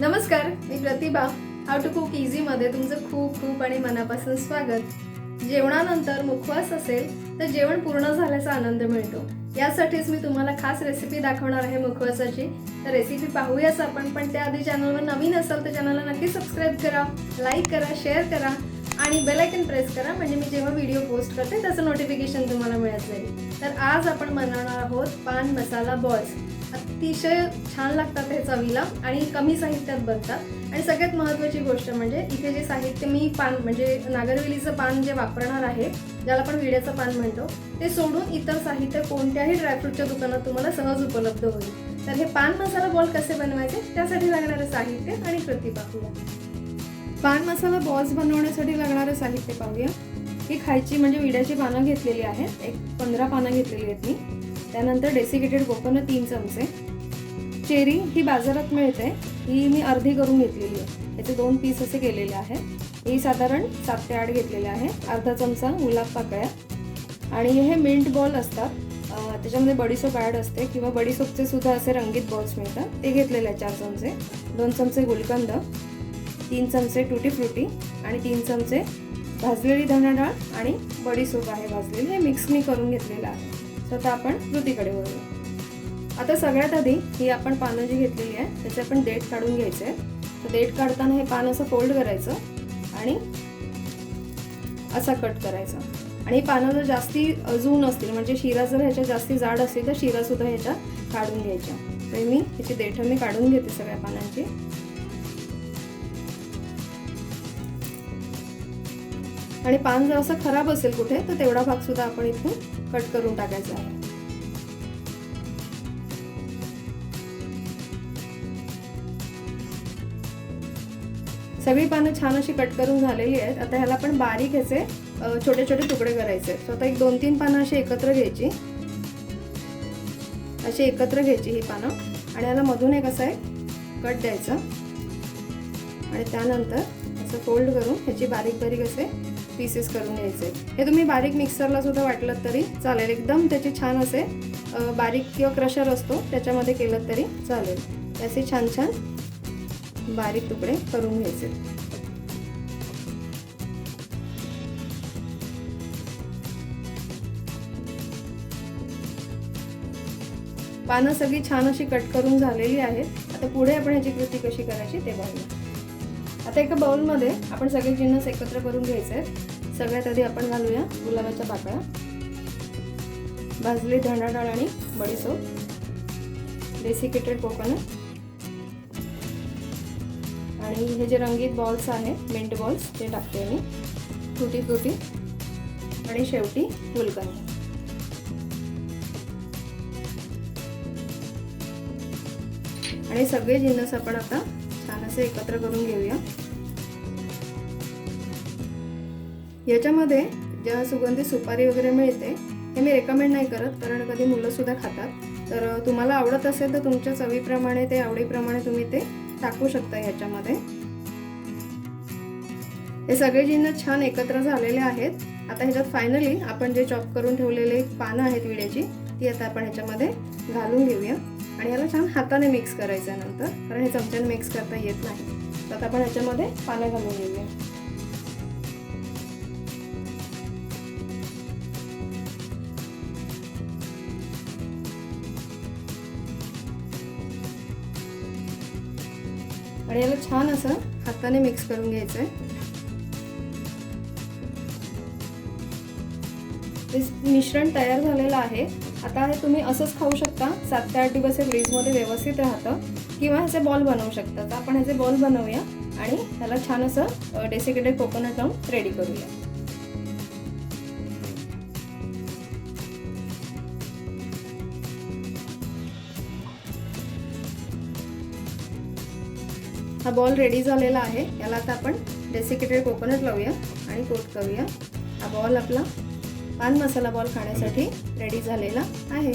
नमस्कार मी प्रतिभा. हाव to cook इझीमध्ये तुमचं खूप खूप आणि मनापासून स्वागत. जेवणानंतर मुखवास असेल तर जेवण पूर्ण झाल्याचा आनंद मिळतो. यासाठीच मी तुम्हाला खास रेसिपी दाखवणार आहे मुखवासाची. तर रेसिपी पाहूयाच आपण पण त्याआधी चॅनलवर नवीन असाल तर चॅनलला नक्की सबस्क्राईब करा लाईक करा शेअर करा. आणि बेलायकन प्रेस करा. म्हणजे मी जेव्हा व्हिडिओ पोस्ट करते त्याचं नोटिफिकेशन तुम्हाला मिळत जाईल तर आज आपण बनवणार आहोत पान मसाला बॉल्स अतिशय छान लागतात हे चवीला आणि कमी साहित्यात बनतात. आणि सगळ्यात महत्त्वाची गोष्ट म्हणजे इथे जे साहित्य मी पान म्हणजे नागरवेलीचं पान जे वापरणार आहे ज्याला आपण विड्याचं पान म्हणतो ते सोडून इतर साहित्य कोणत्याही ड्रायफ्रूटच्या दुकानात तुम्हाला सहज उपलब्ध होईल. तर हे पान मसाला बॉल कसे बनवायचे त्यासाठी लागणारं साहित्य आणि कृती पाहूया पान मसाला बॉल्स बनवण्यासाठी लागणारं साहित्य पाहूया. ही खायची म्हणजे विड्याची पानं घेतलेली आहेत. एक पंधरा पानं घेतलेली आहेत मी. त्यानंतर डेसिकेटेड कोकोनट तीन चमचे. चेरी ही बाजारात मिळते. ही मी अर्धी करून घेतलेली आहे. याचे दोन पीस असे केलेले आहेत. ही साधारण सात ते आठ घेतलेले आहे अर्धा चमचा गुलाब पाकळ्या. आणि हे मिंट बॉल असतात. त्याच्यामध्ये बडीसोप ॲड असते किंवा बडीसोपचे सुद्धा असे रंगीत बॉल्स मिळतात. ते घेतलेले आहेत चार चमचे. दोन चमचे गुलकंद. तीन चमचे टुटी फ्रुटी आणि तीन चमचे भाजलेली धना डाळ आणि बडीसोप आहे भाजलेली. हे मिक्स मी करून घेतलेलं आहे. तर आता आपण कृतीकडे वळूया. आता सगळ्यात आधी ही आपण पानं जी घेतलेली आहे त्याचे आपण देठ काढून घ्यायचे आहे. तर देठ काढताना हे पान असं फोल्ड करायचं आणि असा कट करायचा. आणि ही पानं जर जास्ती जून असतील म्हणजे शिरा जर ह्याच्या जास्ती जाड असतील तर शिरासुद्धा ह्याच्या काढून घ्यायच्या. तर मी ह्याची देठं मी काढून घेते सगळ्या पानांची. आणि पान जर असं खराब असेल कुठे तर तेवढा भाग सुद्धा आपण इथून कट करून टाकायचा आहे. सगळी पानं छान अशी कट करून झालेली आहेत. आता ह्याला आपण बारीक ह्याचे छोटे छोटे तुकडे करायचे सो आता एक दोन तीन पानं अशी एकत्र घ्यायची. अशी एकत्र घ्यायची ही पानं. आणि याला मधून एक असं आहे कट द्यायचं. आणि त्यानंतर असं फोल्ड करून ह्याची बारीक बारीक असे पीसेस करून घ्यायचे. हे तुम्ही बारीक मिक्सरला सुद्धा वाटलं तरी चालेल. एकदम त्याचे छान असे बारीक किंवा क्रशर असतो त्याच्यामध्ये केलं तरी चालेल. असे छान छान बारीक तुकडे करून घ्यायचे. पानं सगळी छान अशी कट करून झालेली आहेत. आता पुढे आपण ह्याची कृती कशी करायची ते बघूया. आता एका बाउलमध्ये आपण सगळे जिन्नस एकत्र करून घ्यायचे. आहेत सगळ्यात आधी आपण घालूया गुलाबाच्या पाकळ्या. भाजली धणाडाळ आणि बडीसोप. डेसिकेटेड कोकोनट आणि हे जे रंगीत बॉल्स आहेत मिंट बॉल्स ते टाकते मी. फ्रुटी फ्रुटी आणि शेवटी गुलकंद. आणि सगळे जिन्नस आपण आता असे एकत्र करून घेऊया. याच्यामध्ये ज्या सुगंधी सुपारी वगैरे मिळते हे मी रेकमेंड नाही करत कारण कधी मुलं सुद्धा खातात. तर तुम्हाला आवडत असेल तर तुमच्या चवीप्रमाणे ते आवडीप्रमाणे तुम्ही ते टाकू शकता ह्याच्यामध्ये हे सगळे जिन्नस छान एकत्र झालेले आहेत. आता ह्याच्यात फायनली आपण जे चॉप करून ठेवलेले पानं आहेत विड्याची ती आता आपण ह्याच्यामध्ये घालून घेऊया. आणि याला छान हाताने मिक्स करायचं आहे नंतर कारण हे चमच्याने मिक्स करता येत नाही. तर आता आपण ह्याच्यामध्ये पानं घालून घेऊया. आणि याला छान असं हाताने मिक्स करून घ्यायचं आहे मिश्रण तयार झालेलं आहे. आता हे तुम्ही असंच खाऊ शकता. सात ते आठ दिवस हे फ्रीजमध्ये व्यवस्थित राहतं. किंवा ह्याचे बॉल बनवू शकता. तर आपण ह्याचे बॉल बनवूया आणि त्याला छान असं डेसिकेटेड कोकोनट लावून रेडी करूया. हा बॉल रेडी झालेला आहे. याला आता आपण डेसिकेटेड कोकोनट लावूया आणि कोट करूया. हा बॉल आपला पान मसाला बॉल खाण्यासाठी रेडी झालेला आहे.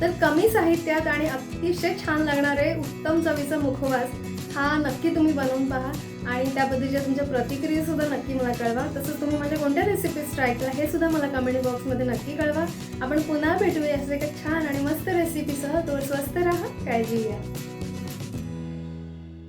तर कमी साहित्यात आणि अतिशय छान लागणारे उत्तम चवीचा मुखवास हा नक्की तुम्ही बनवून पहा. आणि त्याबद्दलच्या तुमच्या प्रतिक्रिया सुद्धा नक्की मला कळवा. तसंच तुम्ही माझ्या कोणत्या रेसिपीज ट्राय केला हे सुद्धा मला कमेंट बॉक्समध्ये नक्की कळवा. आपण पुन्हा भेटूया असं एका छान आणि मस्त रेसिपीसह तो स्वस्त राहा. काळजी घ्या.